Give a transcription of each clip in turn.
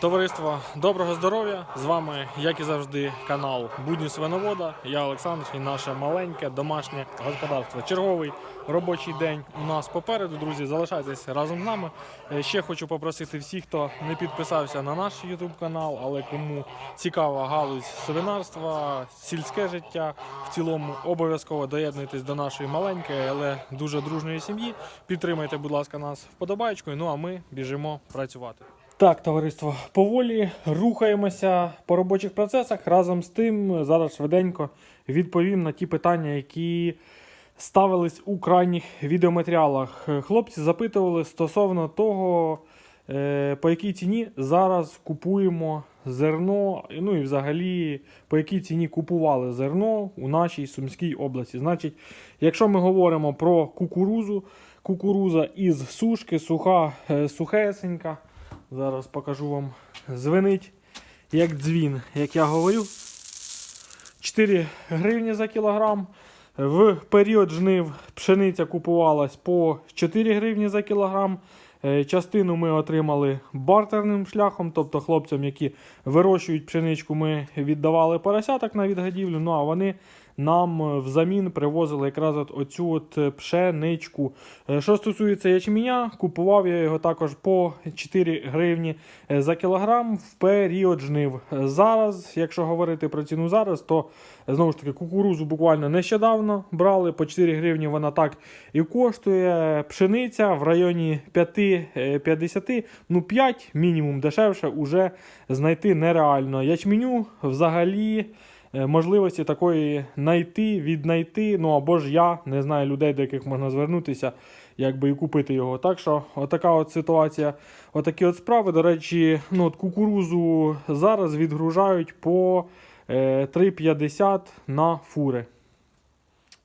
Товариство, доброго здоров'я! З вами, як і завжди, канал Будні Свиновода. Я Олександр і наше маленьке домашнє господарство. Черговий робочий день у нас попереду. Друзі, залишайтесь разом з нами. Е, Ще хочу попросити всіх, хто не підписався на наш YouTube канал, але кому цікава галузь свинарства, сільське життя в цілому, обов'язково доєднуйтесь до нашої маленької, але дуже дружної сім'ї. Підтримайте, будь ласка, нас вподобайкою. Ну а ми біжимо працювати. Так, товариство, поволі рухаємося по робочих процесах. Разом з тим, зараз швиденько відповім на ті питання, які ставились у крайніх відеоматеріалах. Хлопці запитували стосовно того, е, по якій ціні зараз купуємо зерно, ну і взагалі по якій ціні купували зерно у нашій Сумській області. Значить, якщо ми говоримо про кукурузу, кукуруза із сушки, суха, е, сухесенька. Зараз покажу вам. Звенить як дзвін, як я говорю. 4 гривні за кілограм. В період жнив пшениця купувалась по 4 гривні за кілограм. Е, Частину ми отримали бартерним шляхом, тобто хлопцям, які вирощують пшеничку, ми віддавали поросяток на відгодівлю. Ну а вони нам е, взамін привозили якраз от оцю от е, пшеничку. Е, Що стосується ячменя, купував я його також по 4 гривні за кілограм в період жнив. Зараз, якщо говорити про ціну зараз, то знову ж таки кукурузу буквально нещодавно брали по 4 гривні. Вона так і коштує. Пшениця в районі 5-50, ну 5 мінімум дешевше уже знайти нереально. Ячменю взагалі можливості такої знайти, віднайти. Ну або ж я не знаю людей, до яких можна звернутися, якби і купити його. Так що, отака от ситуація, отакі от справи. До речі, ну от кукурузу зараз відгружають по е, 3,50 на фури.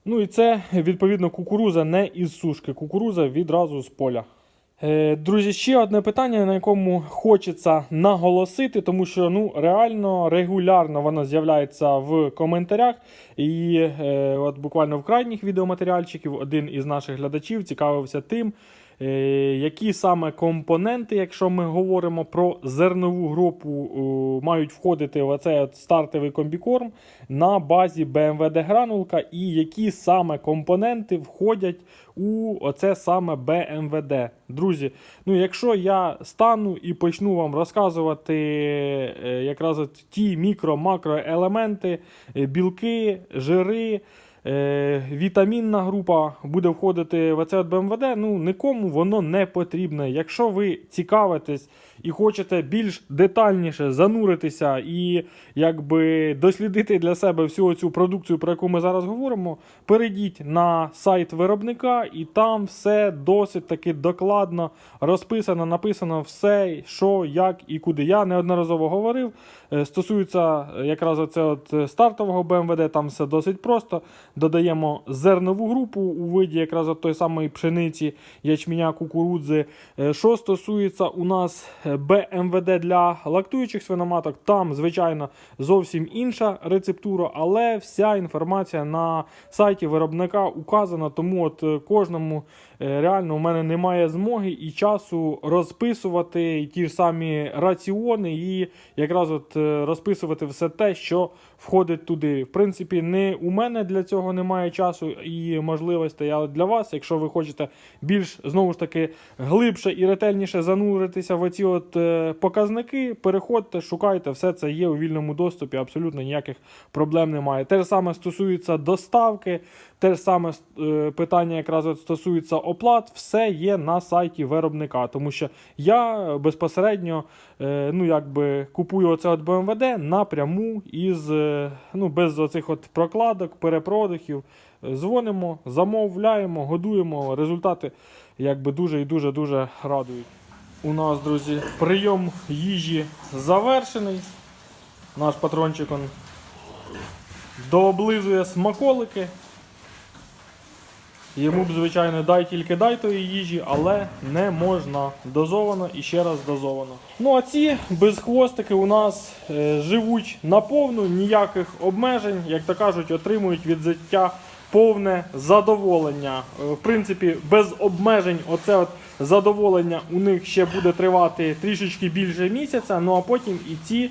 Ну і це відповідно кукуруза не із сушки, кукуруза відразу з поля. Е, Друзі, ще одне питання, на якому хочеться наголосити, тому що ну реально регулярно воно з'являється в коментарях. І е, от буквально в крайніх відеоматеріальчиків один із наших глядачів цікавився тим, які саме компоненти, якщо ми говоримо про зернову групу, е, мають входити в оцей стартовий комбікорм на базі BMWD гранулка, і які саме компоненти входять у оце саме BMWD. Друзі, ну якщо я стану і почну вам розказувати е, якраз ті мікро-макроелементи, е, білки, жири. Е, вітамінна група буде входити в оце от БМВД, ну нікому воно не потрібне. Якщо ви цікавитесь і хочете більш детальніше зануритися і якби дослідити для себе всю цю продукцію, про яку ми зараз говоримо, перейдіть на сайт виробника, і там все досить таки докладно розписано, написано все, що, як і куди. Я неодноразово говорив. Е, Стосується е, якраз оце от е, стартового БМВД, там все досить просто. Додаємо зернову групу у виді якраз от той самої пшениці, ячменя, кукурудзи. Що стосується у нас БМВД для лактуючих свиноматок, там, звичайно, зовсім інша рецептура, але вся інформація на сайті виробника указана, тому от е, кожному е, реально у мене немає змоги і часу розписувати ті ж самі раціони і якраз от е, розписувати все те, що входить туди. В принципі, не у мене для цього немає часу і можливостей, але для вас, якщо ви хочете більш знову ж таки глибше і ретельніше зануритися в оці от е, показники, переходьте, шукайте, все це є у вільному доступі, абсолютно ніяких проблем немає. Те ж саме стосується доставки, те ж саме е, питання якраз от стосується оплат, все є на сайті виробника, тому що я безпосередньо е, ну, якби купую оце от БМВД напряму із ну, без оцих от прокладок, перепродахів. Е, Дзвонимо, замовляємо, годуємо. Результати якби дуже і дуже дуже радують. У нас, друзі, прийом їжі завершений. Наш патрончик он дооблизує смаколики. Йому б, звичайно, дай тільки дай тої їжі, але не можна. Дозовано і ще раз дозовано. Ну а ці безхвостики у нас е, живуть наповну, ніяких обмежень, як то кажуть, отримують від життя повне задоволення. Е, В принципі, без обмежень, оце от задоволення у них ще буде тривати трішечки більше місяця. Ну а потім і ці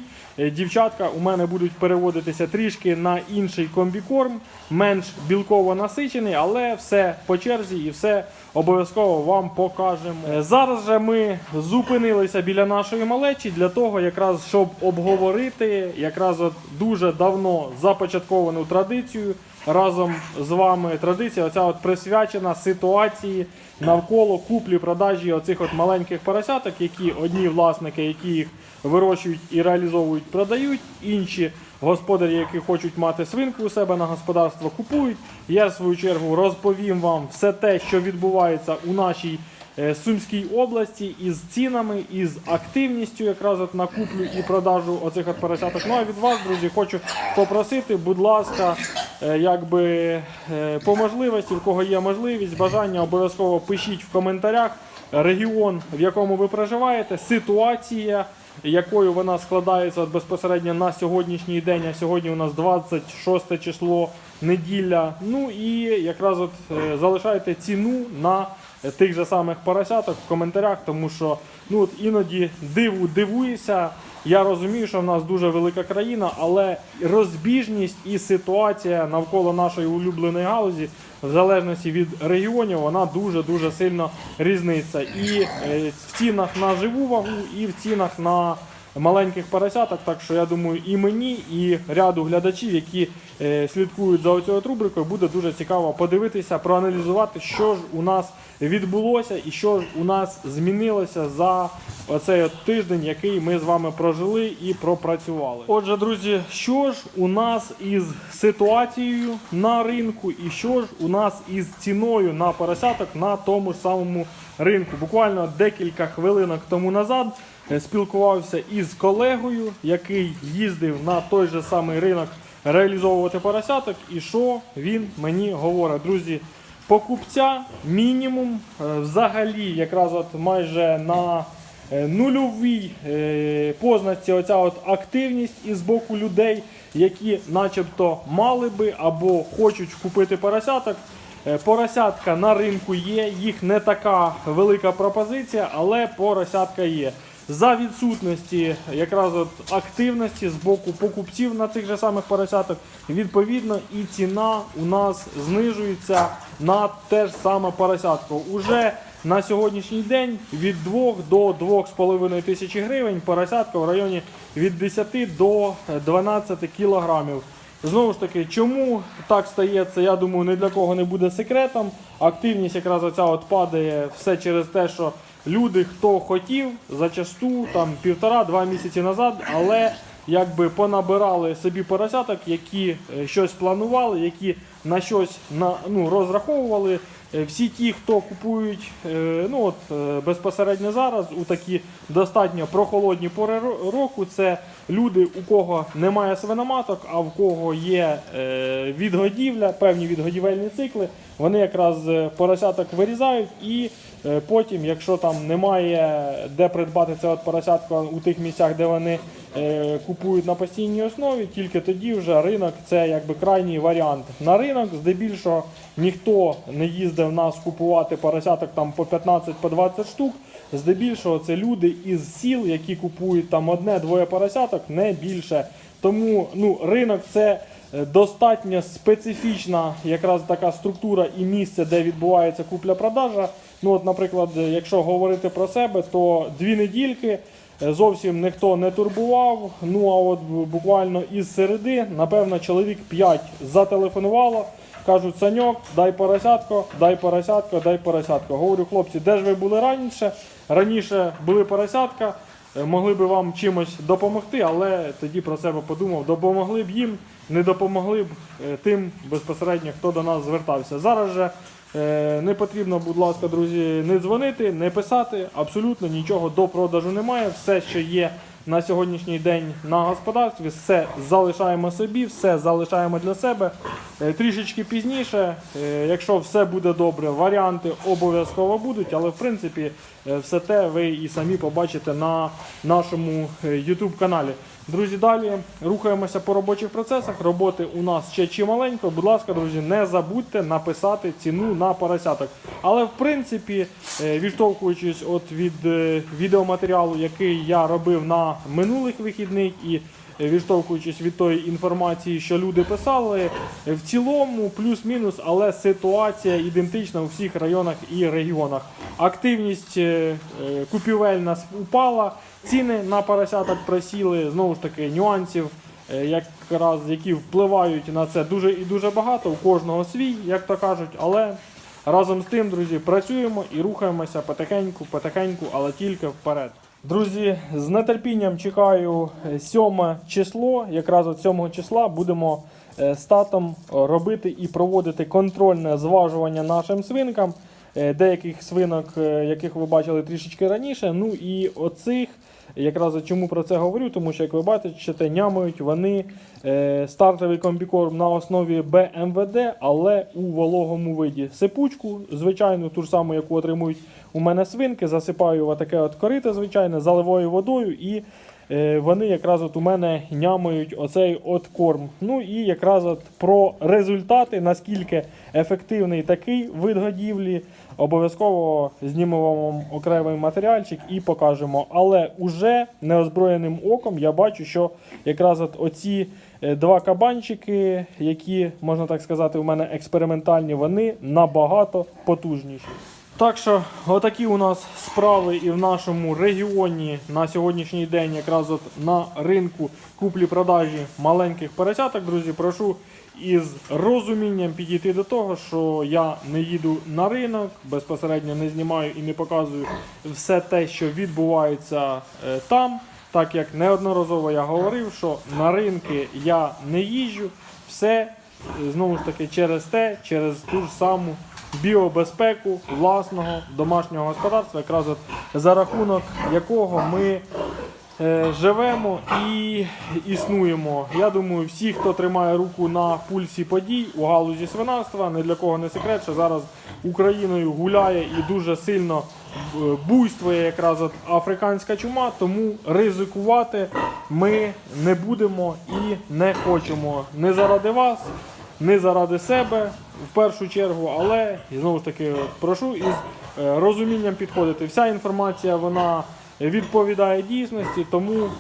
дівчатка у мене будуть переводитися трішки на інший комбікорм, менш білково насичений, але все по черзі і все обов'язково вам покажемо. Е, Зараз же ми зупинилися біля нашої малечі для того, якраз щоб обговорити якраз от дуже давно започатковану традицію разом з вами. Традиція оця от присвячена ситуації навколо куплі-продажі оцих от маленьких поросяток, які одні власники, які їх вирощують і реалізовують, продають, інші господарі, які хочуть мати свинку у себе на господарство, купують. Я в свою чергу розповім вам все те, що відбувається у нашій е, Сумській області із цінами, із активністю якраз от на куплю і продажу оцих от поросяток. Ну а від вас, друзі, хочу попросити, будь ласка, е, якби е, по можливості, в кого є можливість, бажання обов'язково пишіть в коментарях регіон, в якому ви проживаєте, ситуація, якою вона складається безпосередньо на сьогоднішній день. А сьогодні у нас 26 число неділя. Ну і якраз от е, залишайте ціну на тих же самих поросяток в коментарях, тому що ну от іноді диву дивуюся. Я розумію, що в нас дуже велика країна, але розбіжність і ситуація навколо нашої улюбленої галузі, в залежності від регіонів, вона дуже дуже сильно різниця. І е, в цінах на живу вагу, і в цінах на маленьких поросяток. Так що я думаю, і мені, і ряду глядачів, які е, слідкують за оцією рубрикою, буде дуже цікаво подивитися, проаналізувати, що ж у нас відбулося і що ж у нас змінилося за оцей от тиждень, який ми з вами прожили і пропрацювали. Отже, друзі, що ж у нас із ситуацією на ринку, і що ж у нас із ціною на поросяток на тому ж самому ринку? Буквально декілька хвилинок тому назад е, спілкувався із колегою, який їздив на той же самий ринок реалізовувати поросяток, і що він мені говорить, друзі. Покупця мінімум е, взагалі якраз от майже на е, нульовій позначці оця от активність із боку людей, які начебто мали би або хочуть купити поросяток. Е, Поросятка на ринку є, їх не така велика пропозиція, але поросятка є. За відсутності якраз от активності з боку покупців на цих же самих поросяток, відповідно, і ціна у нас знижується на те ж саме поросятко. Уже на сьогоднішній день від 2 до 2,5 тисячі гривень поросятка в районі від 10 до 12 кілограмів. Знову ж таки, чому так стається, я думаю, ні для кого не буде секретом. Активність якраз оця от падає все через те, що люди, хто хотів, зачасту там півтора-два місяці назад, але якби понабирали собі поросяток, які е, щось планували, які на щось на, ну, розраховували. Е, Всі ті, хто купують е, ну, от, е, безпосередньо зараз у такі достатньо прохолодні пори року, це люди, у кого немає свиноматок, а в кого є відгодівля, певні відгодівельні цикли, вони якраз поросяток вирізають і потім, якщо там немає де придбати це от поросятко у тих місцях, де вони купують на постійній основі, тільки тоді вже ринок це якби крайній варіант. На ринок здебільшого ніхто не їздив нас купувати поросяток там по 15 по 20 штук. Здебільшого це люди із сіл, які купують там одне-двоє поросяток, не більше. Тому ну, ринок це е, достатньо специфічна якраз така структура і місце, де відбувається купля-продажа. Ну, от, наприклад, якщо говорити про себе, то дві недільки е, зовсім ніхто не турбував. Ну а от буквально із середи, напевно, чоловік 5 зателефонувало. Кажуть, Саньок, дай поросятко, дай поросятко, дай поросятко. Говорю, хлопці, де ж ви були раніше? Раніше були поросятка, могли би вам чимось допомогти, але тоді про себе подумав, допомогли б їм, не допомогли б е, тим безпосередньо, хто до нас звертався. Зараз же е, не потрібно, будь ласка, друзі, не дзвонити, не писати. Абсолютно нічого до продажу немає. Все, що є на сьогоднішній день на господарстві, все залишаємо собі, все залишаємо для себе. Е, Трішечки пізніше, е, якщо все буде добре, варіанти обов'язково будуть, але в принципі е, все те ви і самі побачите на нашому YouTube каналі. Друзі, далі рухаємося по робочих процесах. Роботи у нас ще чималенько. Будь ласка, друзі, не забудьте написати ціну на поросяток. Але в принципі, відштовхуючись от від відеоматеріалу, який я робив на минулих вихідних і е, відштовхуючись від тої інформації, що люди писали, е, в цілому плюс-мінус, але ситуація ідентична у всіх районах і регіонах. Активність е, купівельна упала, ціни на поросяток просіли. Знову ж таки, нюансів, якраз які впливають на це дуже і дуже багато. У кожного свій, як то кажуть, але. Разом з тим, друзі, працюємо і рухаємося потихеньку, потихеньку, але тільки вперед. Друзі, з нетерпінням чекаю е, 7 число. Якраз от 7 числа будемо е, з татом робити і проводити контрольне зважування нашим свинкам. Е, Деяких свинок, е, яких ви бачили трішечки раніше. Ну і оцих, якраз чому про це говорю, тому що, як ви бачите, нямають вони е, стартовий комбікорм на основі БМВД, але у вологому виді. Сипучку, звичайно, ту ж саму, яку отримують у мене свинки, засипаю в таке от корито, звичайне, заливою водою і. е, Вони якраз от у мене нямають оцей от корм. Ну і якраз от про результати, наскільки ефективний такий вид годівлі, обов'язково знімемо вам окремий матеріальчик і покажемо. Але уже неозброєним оком я бачу, що якраз от оці е, два кабанчики, які, можна так сказати, у мене експериментальні, вони набагато потужніші. Так що отакі у нас справи і в нашому регіоні на сьогоднішній день, якраз от на ринку куплі-продажі маленьких поросяток, друзі, прошу із розумінням підійти до того, що я не їду на ринок, безпосередньо не знімаю і не показую все те, що відбувається е, там. Так як неодноразово я говорив, що на ринки я не їжджу, все е, знову ж таки через те, через ту ж саму біобезпеку власного домашнього господарства, якраз от за рахунок якого ми живемо і існуємо. Я думаю, всі, хто тримає руку на пульсі подій у галузі свинарства, не для кого не секрет, що зараз Україною гуляє і дуже сильно е, буйствує якраз африканська чума, тому ризикувати ми не будемо і не хочемо. Не заради вас, не заради себе в першу чергу, але знову ж таки прошу із е, розумінням підходити. Вся інформація вона відповідає дійсності, тому.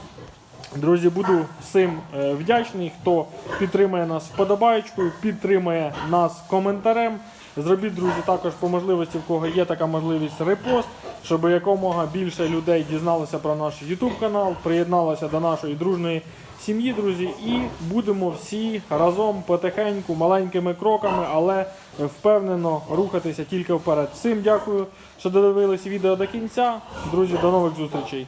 Друзі, буду всім е, вдячний, хто підтримує нас вподобайкою, підтримує нас коментарем. Зробіть, друзі, також по можливості, в кого є така можливість, репост, щоб якомога більше людей дізналося про наш YouTube канал, приєдналося до нашої дружної сім'ї, друзі, і будемо всі разом потихеньку, маленькими кроками, але впевнено рухатися тільки вперед. Всім дякую, що додивились відео до кінця. Друзі, до нових зустрічей.